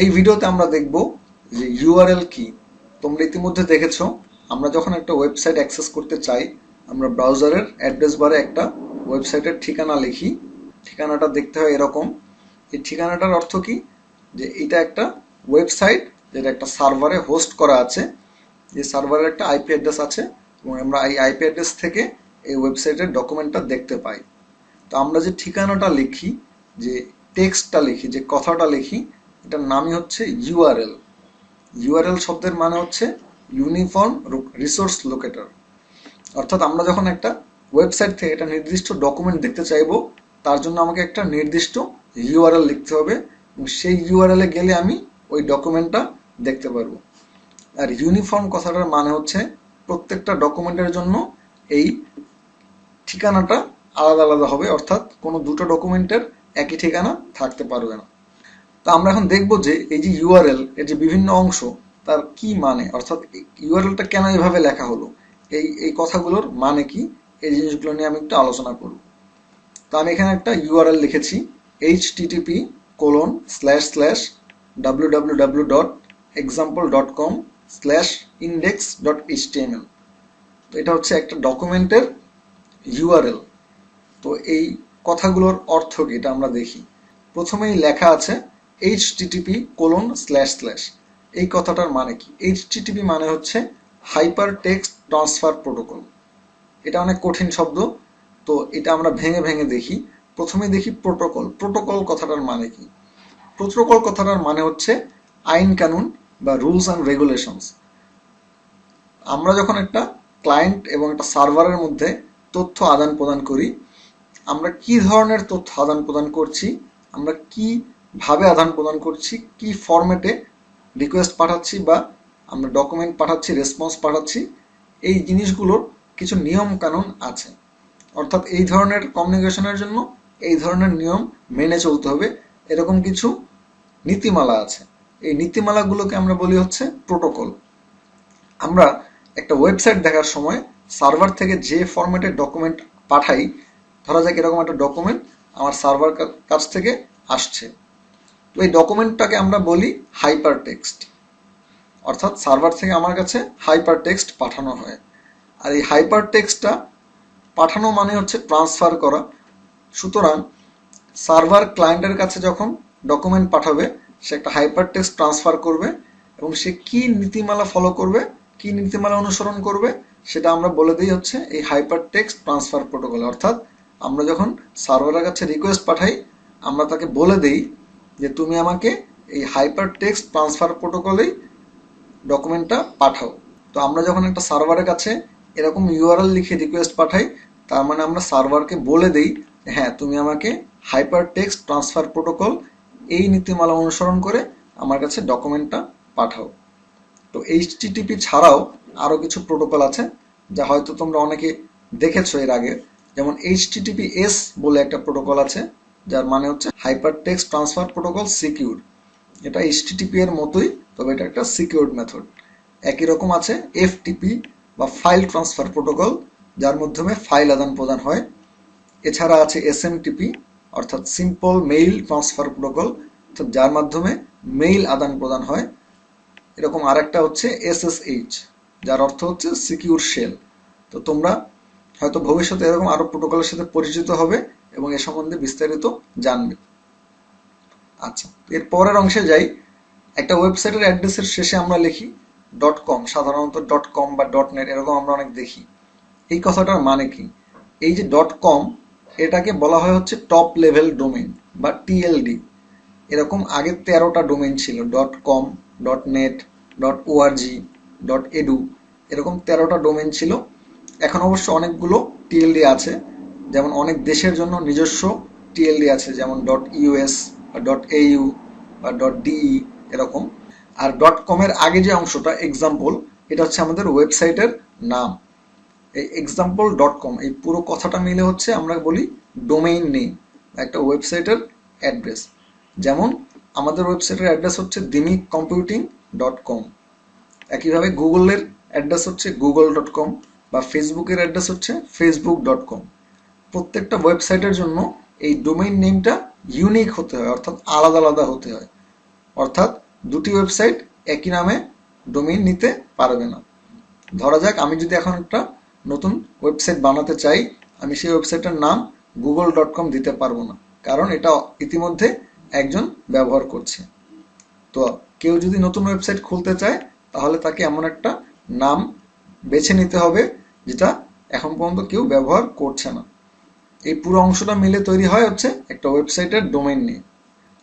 এই ভিডিওতে আমরা দেখব যে ইউআরএল কি। তোমরা ইতিমধ্যে দেখেছ, আমরা যখন একটা ওয়েবসাইট অ্যাক্সেস করতে চাই, আমরা ব্রাউজারের অ্যাড্রেস বারে একটা ওয়েবসাইটের ঠিকানা লিখি। ঠিকানাটা দেখতে হয় এরকম। এই ঠিকানাটার অর্থ কি? যে এটা একটা ওয়েবসাইট যেটা একটা সার্ভারে হোস্ট করা আছে। যে সার্ভারের একটা আইপি অ্যাড্রেস আছে এবং আমরা এই আইপি অ্যাড্রেস থেকে এই ওয়েবসাইটের ডকুমেন্টটা দেখতে পাই। তো আমরা যে ঠিকানাটা লিখি, যে টেক্সটটা লিখি, যে কথাটা লিখি এটার নামই হচ্ছে ইউআরএল ইউআরএল শব্দের মানে হচ্ছে ইউনিফর্ম রিসোর্স লোকেটর। অর্থাৎ আমরা যখন একটা ওয়েবসাইট থেকে একটা নির্দিষ্ট ডকুমেন্ট দেখতে চাইব, তার জন্য আমাকে একটা নির্দিষ্ট ইউআরএল লিখতে হবে সেই ইউআরএল গেলে আমি ওই ডকুমেন্টটা দেখতে পারব। আর ইউনিফর্ম কথাটার মানে হচ্ছে প্রত্যেকটা ডকুমেন্টের জন্য এই ঠিকানাটা আলাদা আলাদা হবে, অর্থাৎ কোনো দুটো ডকুমেন্টের একই ঠিকানা থাকতে পারবে না। তো আমরা এখন দেখব যে এই যে ইউআরএল এর যে বিভিন্ন অংশ, তার কি মানে? অর্থাৎ ইউআরএলটা কেন এভাবে লেখা হলো? এই এই কথাগুলোর মানে কি? এই জিনিসগুলো নিয়ে আমি একটু আলোচনা করব। তো আমি এখানে একটা ইউআরএল লিখেছি HTTP colon slash slash W W W dot example dot com slash index dot HTML তো এটা হচ্ছে একটা ডকুমেন্টের ইউআরএল তো এই কথাগুলোর অর্থ কি? এটা আমরা দেখি। প্রথমেই লেখা আছে টিটিপি কোলন স্ল্যাশ স্ল্যাশ এই কথাটার মানে কি? টিটিপি মানে হচ্ছে হাইপার টেক্সট ট্রান্সফার প্রোটোকল এটা অনেক কঠিন শব্দ, তো এটা আমরা ভেঙে ভেঙে দেখি। প্রথমে দেখি প্রোটোকল প্রোটোকল কথাটার মানে কি? প্রোটোকল কথাটার মানে হচ্ছে আইন কানুন বা রুলস অ্যান্ড রেগুলেশনস আমরা যখন একটা ক্লায়েন্ট এবং একটা সার্ভারের মধ্যে তথ্য আদান প্রদান করি, আমরা কি ধরনের তথ্য আদান প্রদান করছি, আমরা কি ভাবে আদান প্রদান করছি, কি ফরম্যাটে রিকোয়েস্ট পাঠাচ্ছি বা আমরা ডকুমেন্ট পাঠাচ্ছি রেসপন্স পাঠাচ্ছি, এই জিনিসগুলোর কিছু নিয়ম কানুন আছে। অর্থাৎ এই ধরনের কমিউনিকেশনের জন্য এই ধরনের নিয়ম মেনে চলতে হবে। এরকম কিছু নীতিমালা আছে। এই নীতিমালাগুলোকে আমরা বলি হচ্ছে প্রোটোকল আমরা একটা ওয়েবসাইট দেখার সময় সার্ভার থেকে যে ফরম্যাটের ডকুমেন্ট পাঠাই, ধরা যাক এরকম একটা ডকুমেন্ট আমার সার্ভার কাছ থেকে আসছে। তো এই ডকুমেন্টটাকে আমরা বলি হাইপার টেক্সট অর্থাৎ সার্ভার থেকে আমার কাছে হাইপার টেক্সট পাঠানো হয়। আর এই হাইপার টেক্সটটা পাঠানো মানে হচ্ছে ট্রান্সফার করা। সুতরাং সার্ভার ক্লায়েন্টের কাছে যখন ডকুমেন্ট পাঠাবে, সে একটা হাইপার টেক্সট ট্রান্সফার করবে এবং সে কি নীতিমালা ফলো করবে, কি নীতিমালা অনুসরণ করবে, সেটা আমরা বলে দিই হচ্ছে এই হাইপার টেক্সট ট্রান্সফার প্রোটোকল অর্থাৎ আমরা যখন সার্ভারের কাছে রিকোয়েস্ট পাঠাই, আমরা তাকে বলে দেই যে তুমি আমাকে এই হাইপার টেক্সট ট্রান্সফার প্রোটোকলেই ডকুমেন্টটা পাঠাও। তো আমরা যখন একটা সার্ভারের কাছে এরকম ইউআরএল লিখে রিকোয়েস্ট পাঠাই, তার মানে আমরা সার্ভারকে বলে দেই হ্যাঁ তুমি আমাকে হাইপার টেক্সট ট্রান্সফার প্রোটোকল এই নীতিমালা অনুসরণ করে আমার কাছে ডকুমেন্টটা পাঠাও। তো এইচটিটিপি ছাড়াও আরও কিছু প্রোটোকল আছে, যা হয়তো তোমরা অনেকে দেখেছ এর আগে। যেমন এইচটিটিপি এস বলে একটা প্রোটোকল আছে যার মানে হচ্ছে hyper text transfer protocol secure এটা এইচটিটিপি এর মতোই, তবে এটা একটা সিকিউরড মেথড একই রকম আছে এফটিপি বা ফাইল ট্রান্সফার প্রোটোকল যার মাধ্যমে ফাইল আদান প্রদান হয়। এছাড়া আছে এসএমটিপি অর্থাৎ সিম্পল মেইল ট্রান্সফার প্রোটোকল অর্থাৎ যার মাধ্যমে মেইল আদান প্রদান হয়। এরকম আরেকটা হচ্ছে এসএসএইচ যার অর্থ হচ্ছে সিকিউর শেল তো তোমরা হয়তো ভবিষ্যতে এরকম আরও প্রোটোকলের সাথে পরিচিত হবে। এবং এ সম্বন্ধে বিস্তারিত জানবে। আচ্ছা এর পরের অংশে যাই। একটা ওয়েবসাইটের অ্যাড্রেসের শেষে আমরা লিখি ডট কম, সাধারণত ডট কম বা ডট নেট এরকম আমরা অনেক দেখি। এই কথাটার মানে কি? এই যে ডট কম, এটাকে বলা হয় হচ্ছে টপ লেভেল ডোমেন বা টিএলডি এরকম আগে তেরোটা ডোমেন ছিল dot com dot net dot ORG dot edu এরকম তেরোটা ডোমেন ছিল। এখন অবশ্য অনেকগুলো টিএলডি আছে। যেমন অনেক দেশের জন্য নিজস্ব টিএলডি আছে, যেমন ডট ইউএস বা ডট এইউ বা ডট ডিই এরকম। আর ডট কমের আগে যে অংশটা এক্সাম্পল এটা হচ্ছে আমাদের ওয়েবসাইটের নাম। এই এক্সাম্পল ডট কম এই পুরো কথাটা মিলে হচ্ছে আমরা বলি ডোমেইন নেম একটা ওয়েবসাইটের অ্যাড্রেস যেমন আমাদের ওয়েবসাইটের অ্যাড্রেস হচ্ছে দিমিক কম্পিউটিং ডট কম একইভাবে গুগলের অ্যাড্রেস হচ্ছে গুগল ডট কম বা ফেসবুকের অ্যাড্রেস হচ্ছে ফেসবুক ডট কম প্রত্যেকটা ওয়েবসাইটের জন্য এই ডোমেইন নেমটা ইউনিক হতে হয়, অর্থাৎ আলাদা আলাদা হতে হয়। অর্থাৎ দুটি ওয়েবসাইট একই নামে ডোমেইন নিতে পারবে না। ধরা যাক, আমি যদি এখন একটা নতুন ওয়েবসাইট বানাতে চাই, আমি সেই ওয়েবসাইটের নাম গুগল ডট কম দিতে পারব না, কারণ এটা ইতিমধ্যে একজন ব্যবহার করছে। তো কেউ যদি নতুন ওয়েবসাইট খুলতে চায়, তাহলে তাকে এমন একটা নাম বেছে নিতে হবে, যেটা এখন পর্যন্ত কেউ ব্যবহার করছে না। এই পুরো অংশটা মিলে তৈরি হয় হচ্ছে একটা ওয়েবসাইটের ডোমেইন নিয়ে।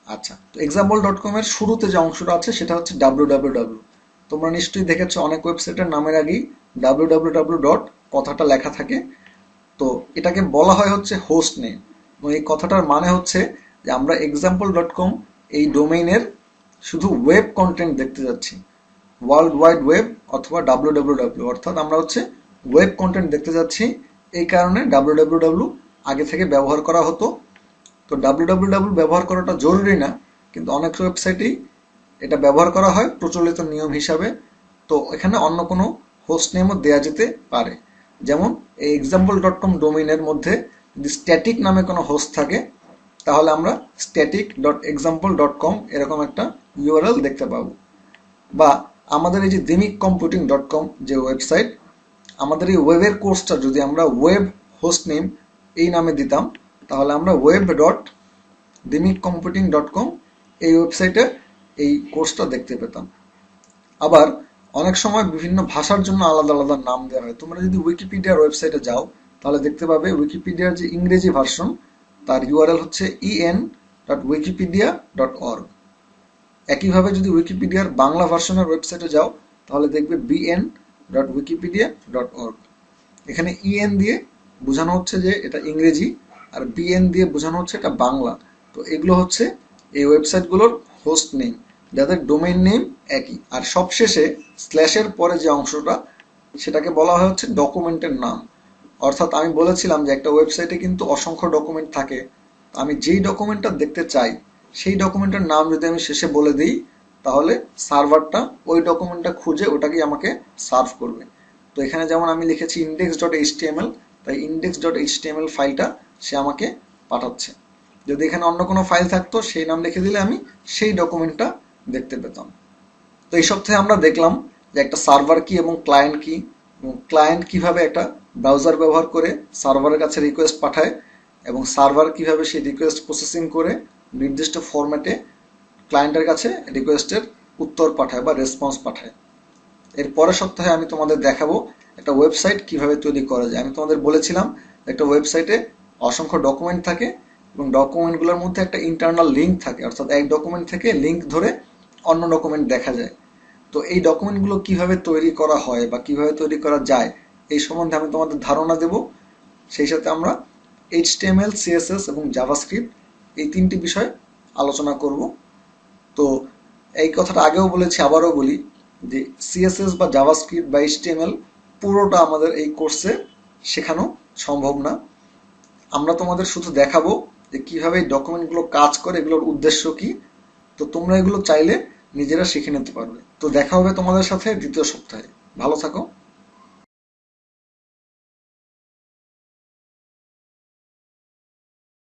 আচ্ছা তো এক্সাম্পল ডট কম এর শুরুতে যে অংশটা আছে সেটা হচ্ছে ডাব্লিউ ডাব্লিউ ডাব্লিউ তোমরা নিশ্চয়ই দেখেছ অনেক ওয়েবসাইটের নামের আগেই ডাব্লিউ ডাব্লিউ ডাব্লিউ ডট কথাটা লেখা থাকে। তো এটাকে বলা হয় হচ্ছে হোস্ট নেম এবং এই কথাটার মানে হচ্ছে যে আমরা এক্সাম্পল ডট কম এই ডোমেইনের শুধু ওয়েব কন্টেন্ট দেখতে যাচ্ছি। ওয়ার্ল্ড ওয়াইড ওয়েব অথবা ডাব্লিউ ডাব্লিউ ডাব্লিউ অর্থাৎ আমরা হচ্ছে ওয়েব কন্টেন্ট দেখতে যাচ্ছি। এই কারণে ডাব্লিউ ডাব্লিউ ডাব্লিউ আগে থেকে ব্যবহার করা হতো। তো ডাব্লিউ ব্যবহার করাটা জরুরি না, কিন্তু অনেক ওয়েবসাইটেই এটা ব্যবহার করা হয় প্রচলিত নিয়ম হিসাবে। তো এখানে অন্য কোনো হোস্ট নেমও দেওয়া যেতে পারে। যেমন এই এক্সাম্পল ডট কম ডোমেইনের মধ্যে যদি স্ট্যাটিক নামে কোনো হোস্ট থাকে, তাহলে আমরা static dot example dot com এরকম একটা ইউআরএল দেখতে পাবো। বা আমাদের এই যে দিমিক কম্পিউটিং ডট কম যে ওয়েবসাইট আমাদের এই ওয়েবের কোর্সটা যদি আমরা ওয়েব হোস্ট নেম এই নামে দিতাম। তাহলে আমরা web dot Dimik computing dot com এই ওয়েবসাইটে এই কোর্সটা দেখতে পেতাম। আবার অনেক সময় বিভিন্ন ভাষার জন্য আলাদা আলাদা নাম দেওয়া হয়। তোমরা যদি উইকিপিডিয়ার ওয়েবসাইটে যাও, তাহলে দেখতে পাবে উইকিপিডিয়ার যে ইংরেজি ভার্সন তার ইউআরএল হচ্ছে EN dot Wikipedia dot org একইভাবে যদি উইকিপিডিয়ার বাংলা ভার্সনের ওয়েবসাইটে যাও, তাহলে দেখবে BN dot Wikipedia dot org এখানে ইএন দিয়ে বোঝানো হচ্ছে যে এটা ইংরেজি আর বিএন দিয়ে বোঝানো হচ্ছে এটা বাংলা। তো এগুলো হচ্ছে এই ওয়েবসাইটগুলোর হোস্ট নেম, যাদের ডোমেইন নেম একই। আর সবশেষে স্ল্যাশের পরে যে অংশটা, সেটাকে বলা হয় হচ্ছে ডকুমেন্টের নাম। অর্থাৎ আমি বলেছিলাম যে একটা ওয়েবসাইটে কিন্তু অসংখ্য ডকুমেন্ট থাকে। আমি যেই ডকুমেন্টটা দেখতে চাই, সেই ডকুমেন্টের নাম যদি আমি শেষে বলে দিই, তাহলে সার্ভারটা ওই ডকুমেন্টটা খুঁজে ওটাকেই আমাকে সার্ভ করবে। তো এখানে যেমন আমি লিখেছি ইন্ডেক্স ডট এইচটিএমএল তাই ইন্ডেক্স ডট এইচটিএমএল ফাইলটা সে আমাকে পাঠাচ্ছে। যদি এখানে অন্য কোনো ফাইল থাকতো, সেই নাম লিখে দিলে আমি সেই ডকুমেন্টটা দেখতে পেতাম। তো এই সপ্তাহে আমরা দেখলাম যে একটা সার্ভার কি এবং ক্লায়েন্ট কি, এবং ক্লায়েন্ট কীভাবে একটা ব্রাউজার ব্যবহার করে সার্ভারের কাছে রিকোয়েস্ট পাঠায়, এবং সার্ভার কীভাবে সেই রিকোয়েস্ট প্রসেসিং করে নির্দিষ্ট ফরম্যাটে ক্লায়েন্টের কাছে রিকোয়েস্টের উত্তর পাঠায় বা রেসপন্স পাঠায়। এর পরের সপ্তাহে আমি তোমাদের দেখাবো একটা ওয়েবসাইট কীভাবে তৈরি করা যায়। আমি তোমাদের বলেছিলাম একটা ওয়েবসাইটে অসংখ্য ডকুমেন্ট থাকে এবং ডকুমেন্টগুলোর মধ্যে একটা ইন্টারনাল লিঙ্ক থাকে। অর্থাৎ এক ডকুমেন্ট থেকে লিঙ্ক ধরে অন্য ডকুমেন্ট দেখা যায়। তো এই ডকুমেন্টগুলো কীভাবে তৈরি করা হয় বা কীভাবে তৈরি করা যায়, এই সম্বন্ধে আমি তোমাদের ধারণা দেব। সেই সাথে আমরা এইচটিএমএল সিএসএস এবং জাভাস্ক্রিপ্ট এই তিনটি বিষয় আলোচনা করব। তো এই কথাটা আগেও বলেছি, আবারও বলি যে সিএসএস বা জাভাস্ক্রিপ্ট বা এইচটিএমএল পুরোটা আমাদের এই কোর্সে শেখানো সম্ভব না। আমরা তোমাদের শুধু দেখাবো যে কীভাবে এই ডকুমেন্টগুলো কাজ করে, এগুলোর উদ্দেশ্য কি। তো তোমরা এগুলো চাইলে নিজেরা শিখে নিতে পারবে। তো দেখা হবে তোমাদের সাথে দ্বিতীয় সপ্তাহে। ভালো থাকো।